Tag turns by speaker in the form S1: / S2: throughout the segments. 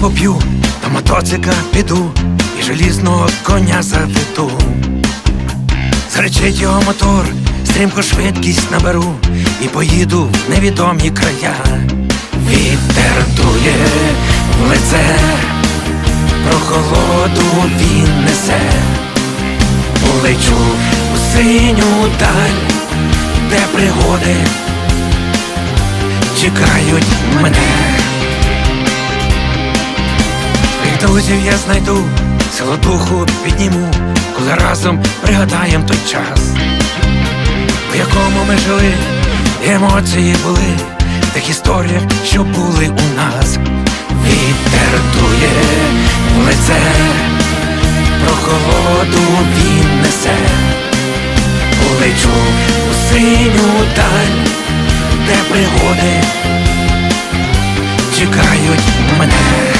S1: поп'ю, до мотоцика піду і желізного коня заведу. Заречить його мотор, стрімко швидкість наберу і поїду в невідомі края. Вітер дує в лице, прохолоду він несе, полечу у синю даль, де пригоди чекають мене. Друзів я знайду, силу духу підніму, коли разом пригадаєм той час, у якому ми жили, і емоції були, в тих історіях, що були у нас. Вітер дує в лице, прохолоду він несе, полечу у синю даль, де пригоди чекають мене.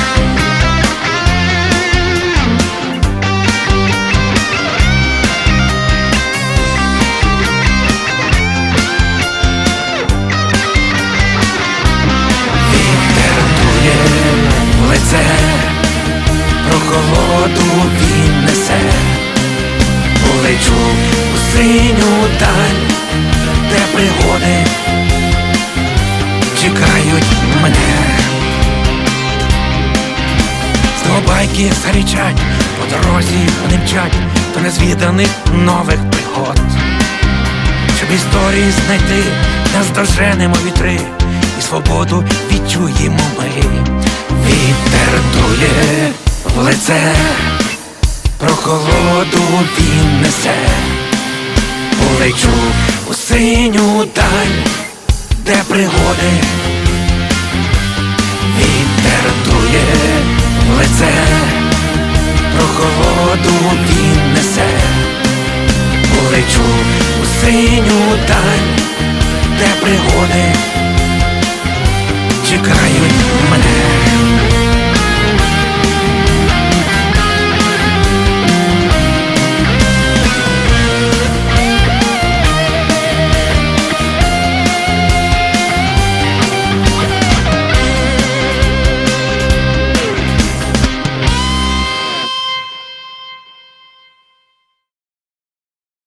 S1: Даль, де пригоди чекають мене. Знову байки зарічать, по дорозі вони мчать до незвіданих нових пригод. Щоб історії знайти, наздоженемо вітри і свободу відчуємо ми. Вітер дує в лице, прохолоду він несе, полечу у синю даль, де пригоди. Вітер дує лице, прохолоду він несе, полечу у синю даль, де пригоди чекають.